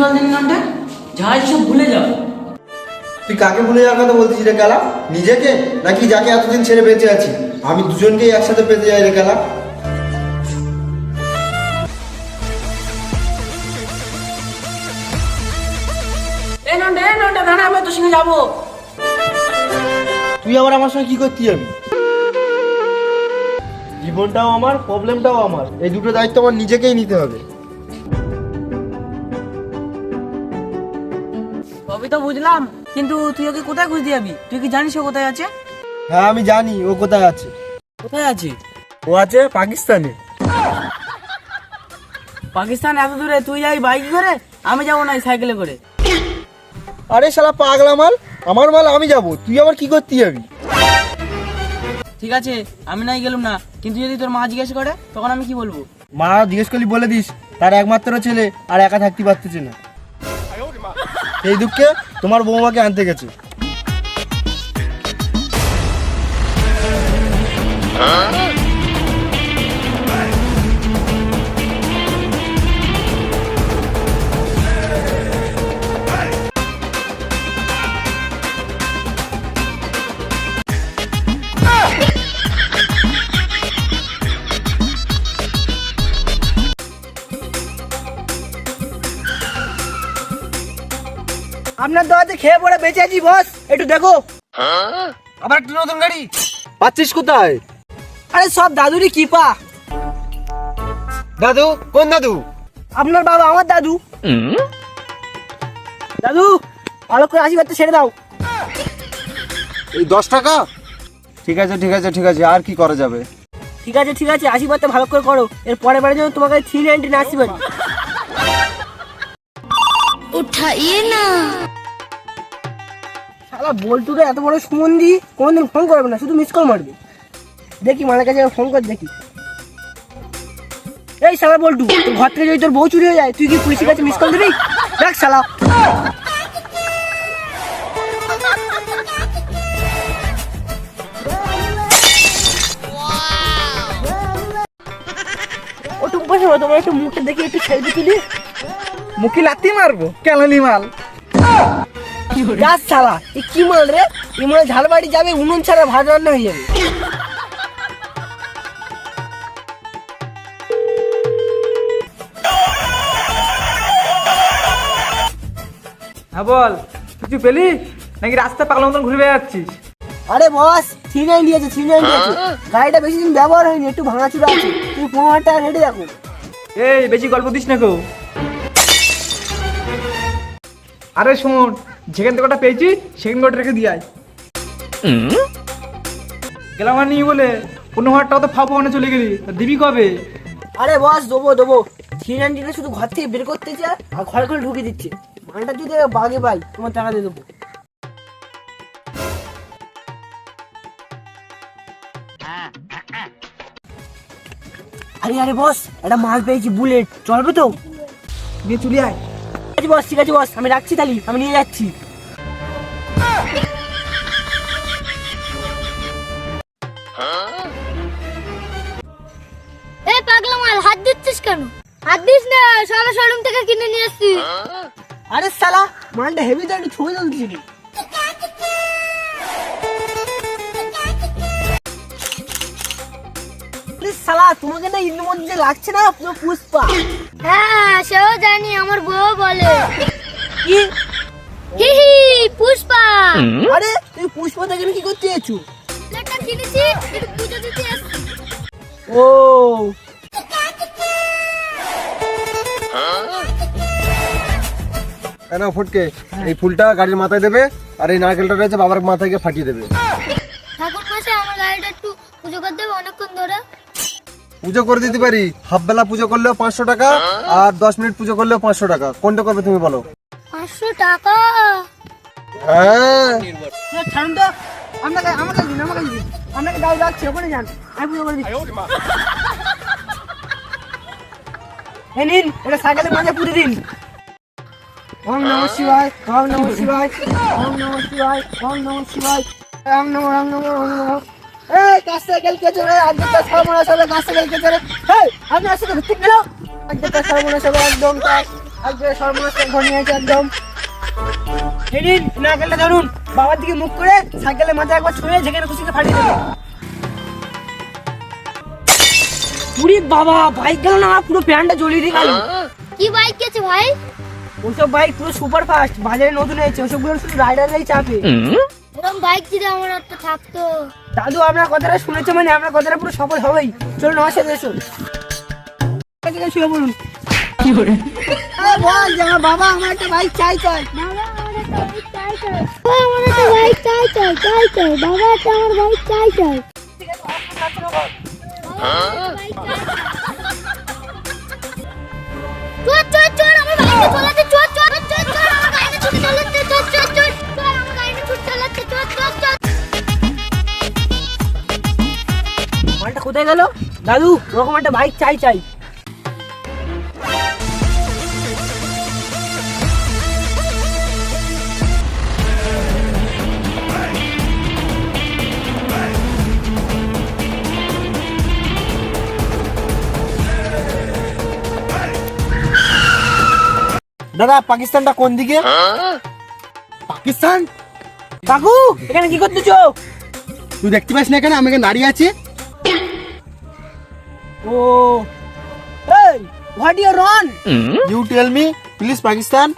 নামটা জাহাজ সব ভুলে যাও। তুই কাকে ভুলে যাওয়ার কথা বলছিস রে কালা? নিজেকে? নাকি যাকে এতদিন ছেড়ে বেঁচে আছি? আমি দুজনকেই একসাথে পেতে যাই রে কালা। এই নন্ডা এই নন্ডা দাঁড়া আমি তোর সঙ্গে যাব। তুই আবার আমার সঙ্গে কি করতে যাবি? জীবনটাও আমার প্রবলেমটাও আমার। এই দুটো দায়িত্ব আমার নিজেকেই নিতে হবে। তো বুঝলাম কিন্তু তুই ওকে কোথায় খুঁজতে যাবি? তুই কি জানিস ও কোথায় আছে? হ্যাঁ আমি জানি ও কোথায় আছে। কোথায় আছে? ও আছে পাকিস্তানে। পাকিস্তান এত দূরে তুই যাবি বাইক করে আমি যাব না সাইকেলে করে। আরে শালা পাগলা মাল আমার মাল আমি যাব তুই আবার কি করতে যাবি? ঠিক আছে আমি নাই গেলাম না কিন্তু যদি তোর মা জিজ্ঞেস করে তখন আমি কি বলব? মা জিজ্ঞেস করলি বলে দিস তার একমাত্র ছেলে আর একা থাকতে পারতেছে না। এই দুঃখে তোমার বৌমাকে আনতে গেছি। আপনার খেয়ে পড়ে বেঁচে আছি বস একটু দেখো আবার একটা নতুন গাড়ি পাচ্ছিস কোথায় আরে সব দাদুরই কিপা দাদু কোন দাদু আপনার বাবা আমার দাদু দাদু ভালো করে আশীর্বাদ ছেড়ে দাও এই দশ টাকা ঠিক আছে ঠিক আছে ঠিক আছে আর কি করা যাবে ঠিক আছে ঠিক আছে আশীর্বাদটা ভালো করে করো এর পরের বারে যেন তোমাকে থ্রি নাইনটি না আশীর্বাদ উঠাইয়ে না শালা বল্টুটা এত বড় সুমন্দি কোনোদিন ফোন করবে না, শুধু মিস কল মারবে। দেখি মালের কাছে ফোন করে, দেখি। এই শালা বল্টু, তোর ঘর থেকে যদি তোর বউ চুরি হয়ে যায়, তুই কি পুলিশের কাছে মিস কল দিবি? দেখ শালা। টুম্পা তোমার একটু মুখে দেখি, একটু সেলফি তুলি মুখে লাত্তি মারবো? কেলানি মাল যাস শালা এ কি মাল রে? এই মনে ঝালবাড়ি যাবে উনুন ছাড়া ভাত রান্না হয়ে যাবে। হ্যাঁ বল কিছু পেলি? নাকি রাস্তা পাগল মতন ঘুরে বেড়াচ্ছিস? আরে বস থ্রি নাইনটি আছে থ্রি নাইনটি আছে গাড়িটা বেশি দিন ব্যবহার হয়নি একটু ভাঙাচুরা আছে। তুমি পনেরো হাজার টাকা এই বেশি গল্প দিস না কেউ। আরে শোন যেখান থেকে ওটা পেয়েছি সেখান থেকে ওটা রেখে দিয়ে আয়। গেলাম আর নিয়ে বলে পনেরো হাজার টাকা তো ফাও ফাওয়ানে চলে গেলি তা দিবি কবে? আরে বস দেবো দেবো। থ্রি নাইনটিটা শুধু ঘর থেকে বের করতেছে আর ঘরে ঘরে ঢুকে দিচ্ছে। মালটা যদি বাগে পাই তোমার টাকা দিয়ে দেবো। আরে আরে বস একটা মাল পেয়েছি বুলেট। চলবে তো? নিয়ে চলে আয়। আছে বস ঠিক আছে বস আমি রাখছি তাহলে আমি নিয়ে যাচ্ছি। এ পাগলা মাল হাত দিচ্ছিস কেন? হাত দিস না সারা শোরুম থেকে কিনে নিয়ে এসছি আরে সালা মালটা হেভি তো একটু ছুঁয়ে চলছিল আরে সালা তোমাকে না ইন্দ্র মধ্যে লাগছে না পুরো পুষ্পা। হ্যাঁ সেও জানি আমার বউ বলে। কি? হি হি পুষ্পা। আরে তুমি পুষ্পা থেকে কি করতে এসেছ? লেটা কিনেছি একটু পুজো দিতে এসছি। ও। না ফুটকে এই ফুলটা গাড়ির মাথায় দেবে আর এই নারকেলটা রয়েছে বাবার মাথায় গিয়ে ফাটিয়ে দেবে। ঠাকুর মশাই আমার গাড়িটা একটু পুজো করতে হবে অনেকক্ষণ ধরে। পুজো করে দিতে পারি? হাফ বেলা পুজো করলেও পাঁচশো টাকা আর দশ মিনিট পুজো করলেও পাঁচশো টাকা। কোনটা করবে তুমি বলো? পাঁচশো টাকা? হ্যাঁ। ছাড়ুন তো। আপনাকে আমাকে দিন আমাকে দিন আপনাকে দাও যাচ্ছে ওখানে যান। আমি পুজো করে দিচ্ছি। এই নিন এটা সাইকেলের মাঝে পুঁতে দিন। ওম নম শিবায় ওম নম শিবায় ওম নম শিবায় ওম নম শিবায় ওম নম ওম নম ওম নম। এই গাছ সাইকেল কে চলে আজকে তো সর্বনাশ হবে গাছ সাইকেল কে চলে এই আপনি আসলে ঠিক গেল আজকে তো সর্বনাশ হবে একদম তাই আজকে সর্বনাশ একদম নিন নারকেলটা ধরুন। বাবার দিকে মুখ করে সাইকেলের মাথায় একবার ছুঁড়ে যেখানে খুশিকে ফাটিয়ে পুরি বাবা বাইক গেল না? পুরো প্যান্টটা জ্বলিয়ে দিয়ে গেল। কি বাইক গেছে ভাই? ওসব বাইক পুরো সুপার ফাস্ট বাজারে নতুন হয়েছে। ওসবগুলো শুধু রাইডাররাই চাপে। এরকম বাইক যদি আমার একটা থাকতো দাদু আপনার কথাটা শুনেছে মানে আপনার কথাটা পুরো সফল হবেই। চলুন আমার সাথে এসো। শুয়ে বলুন কি করে বল যে আমার বাবা আমার একটা বাইক চাই চাই। বাবা আমার একটা বাইক চাই চাই। বাবা আমার একটা বাইক চাই চাই চাই চাই। বাবা একটা আমার বাইক চাই চাই। দাদু ওরকম একটা বাইক চাই চাই। দাদা পাকিস্তানটা কোন দিকে? পাকিস্তান? কাকু এখানে কি করতেছো? তুই দেখতে পাস না এখানে আমি এখানে দাঁড়িয়ে আছি। ও। এই what you run you tell me please Pakistan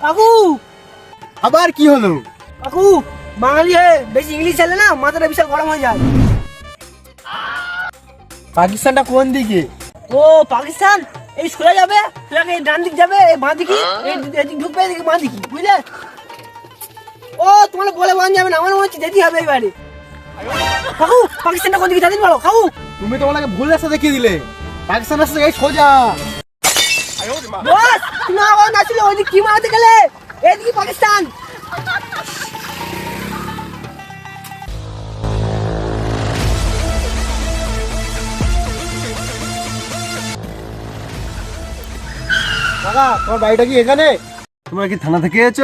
কাকু! আবার কি হলো? কাকু বাঙালি হে বেশি ইংলিশ চালে না মাথাটা বিশাল গরম হয়ে যায়। পাকিস্তানটা কোন দিকে? ও পাকিস্তান? এই সোজা যাবে সোজা এই ডান দিক যাবে এই বাঁ দিকে এই এদিক ঢুকবে এদিকে বাঁ দিকে বুঝলে? ও তোমার বলে বান যাবে না আমার মনে হচ্ছে যেতে হবে এবারে। কাকু পাকিস্তানটা কোন দিকে জানিস বলো কাকু। তুমি তো আমাকে ভুল রাস্তা দেখিয়ে দিলে। পাকিস্তান রাস্তা এই সোজা। বস তুমি আবার নাচলে ওইদিকে কি মারাতে গেলে? এদিকে পাকিস্তান। দাদা তোমার বাড়িটা কি এখানে? তোমরা কি থানা থেকে এসেছ?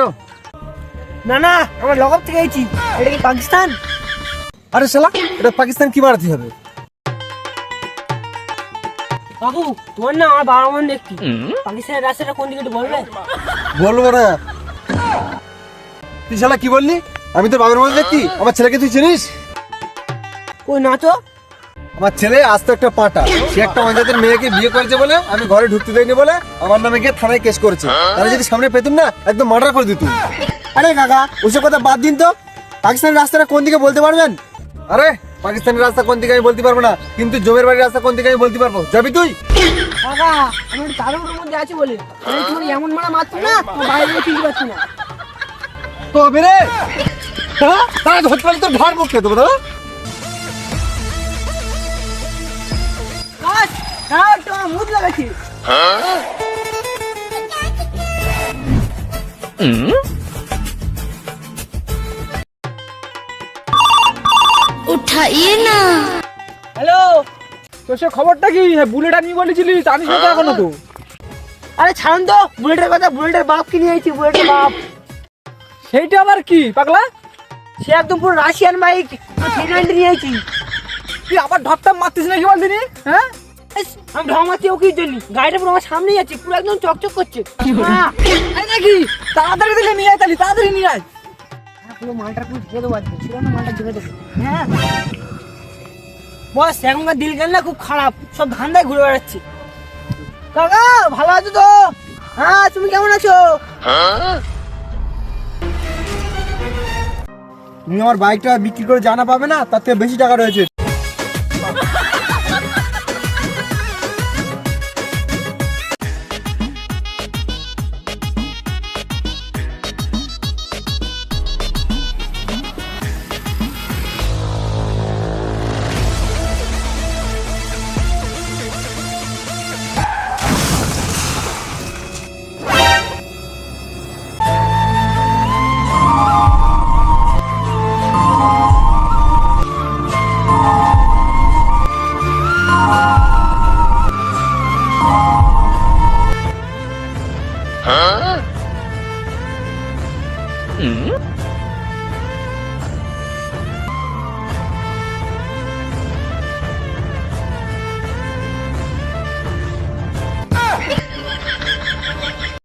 না না আমরা লগব থেকে এসেছি। এটা কি পাকিস্তান? আরে শালা এটা পাকিস্তান কি মারাতে হবে? কাকু তোমার না আমার বাবা মন দেখছি পাকিস্তানের রাস্তাটা কোন দিকে বলবে? বলব না। তুই শালা কি বললি? আমি তোর বাবার মধ্যে দেখি আমার ছেলেকে তুই চিনিস? কই না তো? আমার ছেলে আস্ত একটা পাটা। সে একটা পঞ্চায়েতের মেয়েকে বিয়ে করেছে বলে আমি ঘরে ঢুকতে দেয়নি বলে আমার নামে গিয়ে থানায় কেস করেছে। তাহলে যদি সামনে পেতুম না একদম মার্ডার করে দিত আরে কাকা ওসব কথা বাদ দিন তো। পাকিস্তানের রাস্তাটা কোন দিকে বলতে পারবেন? আরে পাকিস্তানের রাস্তা কোন দিকে আমি বলতে পারব না কিন্তু জমের বাড়ির রাস্তা কোন দিকে আমি বলতে পারব? যাবি তুই? কাকা আমি মধ্যে আছি বলে। তোমার এমন মারা মারতো না বাইরে পারছি না। তবে রে! হ্যাঁ? তারা ধরতে পারলে তোর ঘর মুখে দেবো দাদা। হ্যাঁ মুখ লাগাচ্ছি। উঠাইয়ে না হ্যালো তো সে খবরটা কি? হ্যাঁ বুলেট আনবি বলেছিলি জানিস না তো এখনও তো। আরে ছাড়ুন তো বুলেটের কথা বুলেটের বাপ কিনে আইছি বুলেটের বাপ। সেইটা আবার কি পাগলা? সে একদম পুরো রাশিয়ান বাইক থ্রি নাইনটি নিয়ে আইছি। তুই আবার ঢপটা মারতিস নাকি বল দিনি হ্যাঁ? আমি ঢং মারছি ওকে জন্য গাড়িটা পুরো আমার সামনেই আছে পুরো একদম চকচক করছে। হ্যাঁ, নাকি? তাড়াতাড়ি দিলে নিয়ে আয় তাহলে তাড়াতাড়ি নিয়ে আয়। হ্যাঁ, পুরো মালটা পুরো ঝেড়ে দেবো আজকে ছিল না মালটা ঝেড়ে দেবো হ্যাঁ। বস এখনকার দিল গেল না খুব খারাপ। সব ধান্দায় ঘুরে বেড়াচ্ছে। কাকা, ভালো আছো তো? হ্যাঁ তুমি কেমন আছো? তুমি আমার বাইকটা বিক্রি করে জানা পাবে না, তার থেকে বেশি টাকা রয়েছে। Huh? Mm?